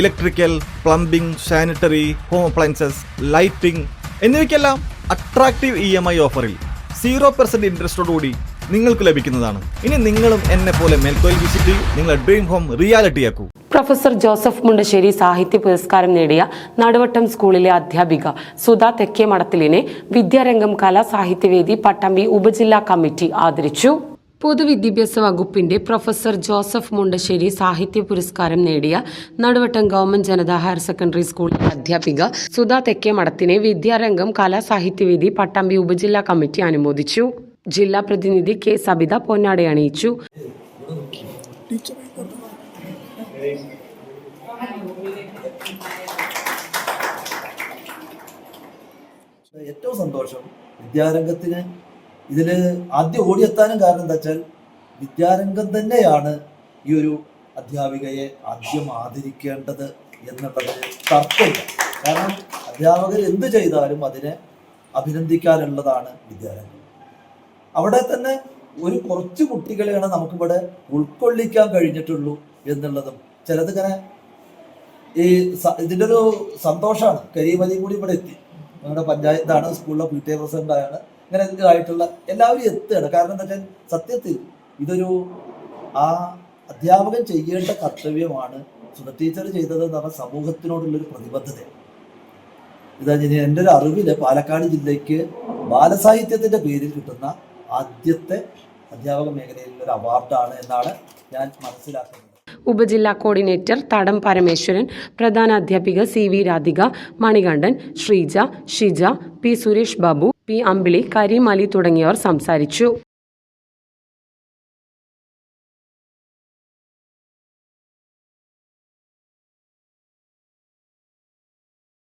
Electrical plumbing sanitary home appliances lighting എന്നിവയ്ക്കെല്ലാം attractive E M I ഓഫറിൽ zero percent ഇൻട്രസ്റ്റോടുകൂടി നിങ്ങൾക്ക് ലഭിക്കുന്നതാണ്. ഇനി നിങ്ങളും എന്നെ പോലെ മേൽക്കോയിൽ വിസിറ്റ് ചെയ്യൂ. നിങ്ങളുടെ ഡ്രീം ഹോം റിയാലിറ്റിയാക്കൂ പ്രൊഫസർ ജോസഫ് മുണ്ടശ്ശേരി സാഹിത്യ പുരസ്കാരം നേടിയ നടുവട്ടം സ്കൂളിലെ അധ്യാപിക സുധ തെക്കേ മടത്തിലിനെ വിദ്യാരംഗം കലാ സാഹിത്യവേദി പട്ടാമ്പി ഉപജില്ലാ കമ്മിറ്റി ആദരിച്ചു. പൊതുവിദ്യാഭ്യാസ വകുപ്പിന്റെ പ്രൊഫസർ ജോസഫ് മുണ്ടശ്ശേരി സാഹിത്യ പുരസ്കാരം നേടിയ Naduvattam government Janata higher secondary സ്കൂളിലെ അധ്യാപിക സുധാ തെക്കേ മഠത്തിനെ വിദ്യാരംഗം കലാ സാഹിത്യവേദി പട്ടാമ്പി ഉപജില്ലാ കമ്മിറ്റി അനുമോദിച്ചു. ജില്ലാ പ്രതിനിധി കെ സബിത പൊന്നാടെ അണിയിച്ചു ഏറ്റവും സന്തോഷം വിദ്യാരംഗത്തിന് ഇതിൽ ആദ്യം ഓടിയെത്താനും കാരണം എന്താ വെച്ചാൽ വിദ്യാരംഗം തന്നെയാണ് ഈ ഒരു അധ്യാപികയെ ആദ്യം ആദരിക്കേണ്ടത് എന്നുള്ളത് തർക്കമില്ല. കാരണം അധ്യാപകർ എന്ത് ചെയ്താലും അതിനെ അഭിനന്ദിക്കാനുള്ളതാണ് വിദ്യാരംഗം. അവിടെ തന്നെ ഒരു കുറച്ച് കുട്ടികളെയാണ് നമുക്കിവിടെ ഉൾക്കൊള്ളിക്കാൻ കഴിഞ്ഞിട്ടുള്ളൂ എന്നുള്ളതും ചിലതിങ്ങനെ ഈ ഇതിന്റെ ഒരു സന്തോഷമാണ്. കരീമതി കൂടി ഇവിടെ എത്തി. നമ്മുടെ പഞ്ചായത്താണ് സ്കൂളിലെ പി ടി എ ഇങ്ങനെ ആയിട്ടുള്ള എല്ലാവരും എത്തുകയാണ്. കാരണം എന്താ വെച്ചാൽ സത്യത്തിൽ ഇതൊരു ആ അധ്യാപകൻ ചെയ്യേണ്ട കർത്തവ്യമാണ് സുധ ടീച്ചർ ചെയ്തത് എന്ന് പറഞ്ഞാൽ സമൂഹത്തിനോടുള്ളൊരു പ്രതിബദ്ധതയാണ് ഇതാ എന്റെ ഒരു അറിവിൽ പാലക്കാട് ജില്ലയ്ക്ക് ബാലസാഹിത്യത്തിന്റെ പേരിൽ കിട്ടുന്ന ആദ്യത്തെ അധ്യാപക മേഖലയിലുള്ള ഒരു അവാർഡാണ് എന്നാണ് ഞാൻ മനസ്സിലാക്കുന്നത്. ഉപജില്ലാ കോർഡിനേറ്റർ തടം പരമേശ്വരൻ പ്രധാന അധ്യാപിക C V Radhika Manikandan Sreeja Shija P Suresh Babu P Ambili Karim Ali തുടങ്ങിയവർ സംസാരിച്ചു.